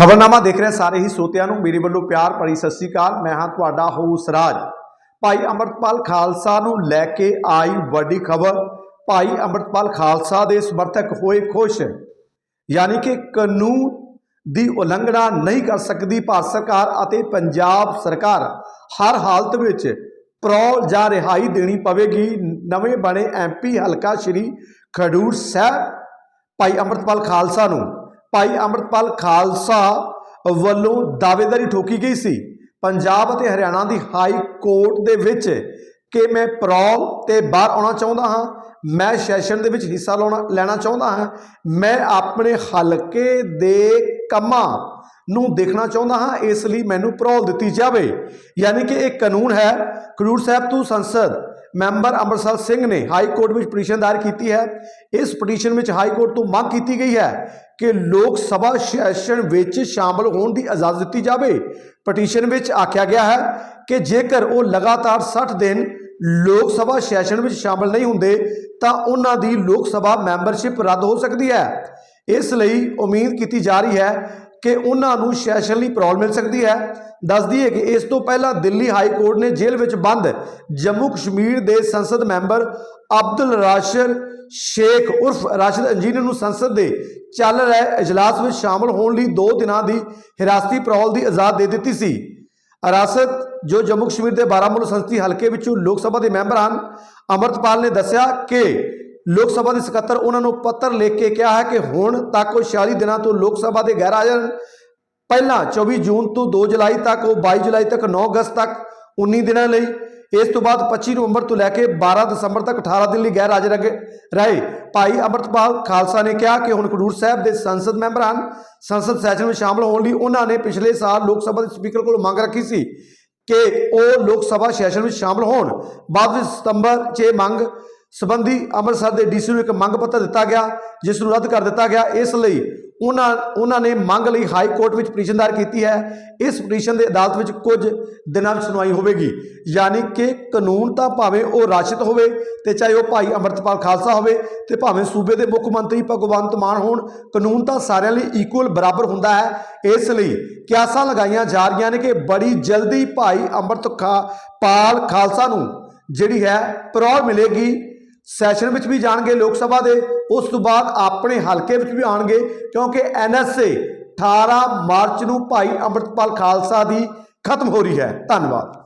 ਖਬਰਨਾਮਾ ਦੇਖ ਰਹੇ ਸਾਰੇ ਹੀ ਸੋਤਿਆਂ ਨੂੰ ਮੇਰੇ ਵੱਲੋਂ ਪਿਆਰ ਭਰੀ ਸਤਿ ਸ੍ਰੀ ਅਕਾਲ। ਮੈਂ ਹਾਂ ਤੁਹਾਡਾ ਹੋਸ ਰਾਜ। ਭਾਈ ਅੰਮ੍ਰਿਤਪਾਲ ਖਾਲਸਾ ਨੂੰ ਲੈ ਕੇ ਆਈ ਵੱਡੀ ਖਬਰ। ਭਾਈ ਅੰਮ੍ਰਿਤਪਾਲ ਖਾਲਸਾ ਦੇ ਸਮਰਥਕ ਹੋਏ ਖੁਸ਼। ਯਾਨੀ ਕਿ ਕਾਨੂੰਨ ਦੀ ਉਲੰਘਣਾ ਨਹੀਂ ਕਰ ਸਕਦੀ ਭਾਰਤ ਸਰਕਾਰ ਅਤੇ ਪੰਜਾਬ ਸਰਕਾਰ। ਹਰ ਹਾਲਤ ਵਿੱਚ ਪ੍ਰੋ ਜਾਂ ਰਿਹਾਈ ਦੇਣੀ ਪਵੇਗੀ। ਨਵੇਂ ਬਣੇ ਐਮਪੀ ਹਲਕਾ ਸ਼੍ਰੀ ਖਡੂਰ ਸਾਹਿਬ। ਭਾਈ ਅੰਮ੍ਰਿਤਪਾਲ ਖਾਲਸਾ ਨੂੰ ਭਾਈ ਅੰਮ੍ਰਿਤਪਾਲ ਖਾਲਸਾ ਵੱਲੋਂ ਦਾਅਵੇਦਾਰੀ ਠੋਕੀ ਗਈ ਸੀ। ਪੰਜਾਬ ਅਤੇ ਹਰਿਆਣਾ ਦੀ ਹਾਈ ਕੋਰਟ ਦੇ ਵਿੱਚ ਕਿ ਮੈਂ ਪ੍ਰੋਲ ਤੇ ਬਾਹਰ ਆਉਣਾ ਚਾਹੁੰਦਾ ਹਾਂ, ਮੈਂ ਸੈਸ਼ਨ ਦੇ ਵਿੱਚ ਹਿੱਸਾ ਲਾਉਣਾ, ਲੈਣਾ ਚਾਹੁੰਦਾ ਹਾਂ, ਮੈਂ ਆਪਣੇ ਹਲਕੇ ਦੇ ਕੰਮਾਂ ਨੂੰ ਦੇਖਣਾ ਚਾਹੁੰਦਾ ਹਾਂ, ਇਸ ਲਈ ਮੈਨੂੰ ਪ੍ਰੋਲ ਦਿੱਤੀ ਜਾਵੇ। ਯਾਨੀ ਕਿ ਇਹ ਕਾਨੂੰਨ ਹੈ, ਖਡੂਰ ਸਾਹਿਬ ਤੋਂ ਸੰਸਦ ਮੈਂਬਰ ਅੰਮ੍ਰਿਤਸਰ ਸਿੰਘ ਨੇ ਹਾਈ ਕੋਰਟ ਵਿੱਚ ਪਟੀਸ਼ਨ ਦਾਇਰ ਕੀਤੀ ਹੈ। ਇਸ ਪਟੀਸ਼ਨ ਵਿੱਚ ਹਾਈ ਕੋਰਟ ਤੋਂ ਮੰਗ ਕੀਤੀ ਗਈ ਹੈ ਕਿ ਲੋਕ ਸਭਾ ਸੈਸ਼ਨ ਵਿੱਚ ਸ਼ਾਮਲ ਹੋਣ ਦੀ ਇਜਾਜ਼ਤ ਦਿੱਤੀ ਜਾਵੇ। ਪਟੀਸ਼ਨ ਵਿੱਚ ਆਖਿਆ ਗਿਆ ਹੈ ਕਿ ਜੇਕਰ ਉਹ ਲਗਾਤਾਰ 60 ਦਿਨ ਲੋਕ ਸਭਾ ਸੈਸ਼ਨ ਵਿੱਚ ਸ਼ਾਮਲ ਨਹੀਂ ਹੁੰਦੇ, ਤਾਂ ਉਹਨਾਂ ਦੀ ਲੋਕ ਸਭਾ ਮੈਂਬਰਸ਼ਿਪ ਰੱਦ ਹੋ ਸਕਦੀ ਹੈ। ਇਸ ਲਈ ਉਮੀਦ ਕੀਤੀ ਜਾ ਰਹੀ ਹੈ ਕਿ ਉਹਨਾਂ ਨੂੰ ਸੈਸ਼ਨ ਲਈ ਪ੍ਰੋਲ ਮਿਲ ਸਕਦੀ ਹੈ। ਦੱਸਦੀ ਹੈ ਕਿ ਇਸ ਤੋਂ ਪਹਿਲਾਂ ਦਿੱਲੀ ਹਾਈ ਕੋਰਟ ਨੇ ਜੇਲ੍ਹ ਵਿੱਚ ਬੰਦ ਜੰਮੂ ਕਸ਼ਮੀਰ ਦੇ ਸੰਸਦ ਮੈਂਬਰ ਅਬਦੁਲ ਰਾਸ਼ਰ ਸ਼ੇਖ ਉਰਫ ਰਾਸ਼ਦ ਇੰਜੀਨੀਅਰ ਨੂੰ ਸੰਸਦ ਦੇ ਚੱਲ ਰਹੇ ਇਜਲਾਸ ਵਿੱਚ ਸ਼ਾਮਲ ਹੋਣ ਲਈ 2 ਦਿਨਾਂ ਦੀ ਹਿਰਾਸਤੀ ਪ੍ਰੋਲ ਦੀ ਆਜ਼ਾਦ ਦੇ ਦਿੱਤੀ ਸੀ। ਅਰਾਸਤ, ਜੋ ਜੰਮੂ ਕਸ਼ਮੀਰ ਦੇ ਬਾਰਾਮੂਲਾ ਸੰਸਦੀ ਹਲਕੇ ਵਿੱਚੋਂ ਲੋਕ ਸਭਾ ਦੇ ਮੈਂਬਰ ਹਨ, ਅਮਰਤਪਾਲ ਨੇ ਦੱਸਿਆ ਕਿ ਲੋਕ ਸਭਾ ਦੇ ਸਕੱਤਰ ਉਹਨਾਂ ਨੂੰ ਪੱਤਰ ਲਿਖ ਕੇ ਕਿਹਾ ਹੈ ਕਿ ਹੁਣ ਤੱਕ ਉਹ 46 ਦਿਨਾਂ ਤੋਂ ਲੋਕ ਸਭਾ ਦੇ ਗੈਰ ਹਾਜ਼ਰ ਹਨ। ਪਹਿਲਾਂ 24 ਜੂਨ ਤੋਂ 2 ਜੁਲਾਈ ਤੱਕ ਉਹ 22 ਜੁਲਾਈ ਤੱਕ 9 ਅਗਸਤ ਤੱਕ 19 ਦਿਨਾਂ ਲਈ, ਇਸ ਤੋਂ ਬਾਅਦ 25 ਨਵੰਬਰ ਤੋਂ ਲੈ ਕੇ 12 ਦਸੰਬਰ ਤੱਕ 18 ਦਿਨ ਲਈ ਗੈਰ ਹਾਜ਼ਰ ਰਹੇ। ਭਾਈ ਅਮਰਤਪਾਲ ਖਾਲਸਾ ਨੇ ਕਿਹਾ ਕਿ ਹੁਣ ਖਡੂਰ ਸਾਹਿਬ ਦੇ ਸੰਸਦ ਮੈਂਬਰ ਹਨ। ਸੰਸਦ ਸੈਸ਼ਨ ਵਿੱਚ ਸ਼ਾਮਲ ਹੋਣ ਲਈ ਉਹਨਾਂ ਨੇ ਪਿਛਲੇ ਸਾਲ ਲੋਕ ਸਭਾ ਦੇ ਸਪੀਕਰ ਕੋਲ ਮੰਗ ਰੱਖੀ ਸੀ ਕਿ ਉਹ ਲੋਕ ਸਭਾ ਸੈਸ਼ਨ ਵਿੱਚ ਸ਼ਾਮਲ ਹੋਣ। ਬਾਅਦ ਵਿੱਚ ਸਤੰਬਰ 'ਚ ਇਹ ਮੰਗ ਸੰਬੰਧੀ ਅੰਮ੍ਰਿਤਸਰ ਦੇ ਡੀਸੀ ਨੂੰ ਇੱਕ ਮੰਗ ਪੱਤਰ ਦਿੱਤਾ ਗਿਆ, ਜਿਸ ਨੂੰ ਰੱਦ ਕਰ ਦਿੱਤਾ ਗਿਆ। ਇਸ ਲਈ ਉਹਨਾਂ ਉਹਨਾਂ ਨੇ ਮੰਗ ਲਈ ਹਾਈ ਕੋਰਟ ਵਿੱਚ ਪਟੀਸ਼ਨ ਦਾਇਰ ਕੀਤੀ ਹੈ। ਇਸ ਪਟੀਸ਼ਨ ਦੇ ਅਦਾਲਤ ਵਿੱਚ ਕੁਝ ਦਿਨਾਂ ਵਿੱਚ ਸੁਣਵਾਈ ਹੋਵੇਗੀ। ਯਾਨੀ ਕਿ ਕਾਨੂੰਨ ਤਾਂ ਭਾਵੇਂ ਉਹ ਰਾਸ਼ਿਤ ਹੋਵੇ ਤੇ ਚਾਹੇ ਉਹ ਭਾਈ ਅੰਮ੍ਰਿਤਪਾਲ ਖਾਲਸਾ ਹੋਵੇ ਤੇ ਭਾਵੇਂ ਸੂਬੇ ਦੇ ਮੁੱਖ ਮੰਤਰੀ ਭਗਵੰਤ ਮਾਨ ਹੋਣ, ਕਾਨੂੰਨ ਤਾਂ ਸਾਰਿਆਂ ਲਈ ਇਕੁਅਲ ਬਰਾਬਰ ਹੁੰਦਾ ਹੈ। ਇਸ ਲਈ ਕਿਆਸਾਂ ਲਗਾਈਆਂ ਜਾ ਰਹੀਆਂ ਨੇ ਕਿ ਬੜੀ ਜਲਦੀ ਭਾਈ ਅੰਮ੍ਰਿਤਪਾਲ ਖਾਲਸਾ ਨੂੰ ਜਿਹੜੀ ਹੈ ਪ੍ਰੋਲ ਮਿਲੇਗੀ। ਸੈਸ਼ਨ ਵਿੱਚ ਵੀ ਜਾਣਗੇ ਲੋਕ ਸਭਾ ਦੇ, ਉਸ ਤੋਂ ਬਾਅਦ ਆਪਣੇ ਹਲਕੇ ਵਿੱਚ ਵੀ ਆਣਗੇ ਕਿਉਂਕਿ ਐਨਐਸਏ 18 ਮਾਰਚ ਨੂੰ ਭਾਈ ਅੰਮ੍ਰਿਤਪਾਲ ਖਾਲਸਾ ਦੀ ਖਤਮ ਹੋ ਰਹੀ ਹੈ। ਧੰਨਵਾਦ।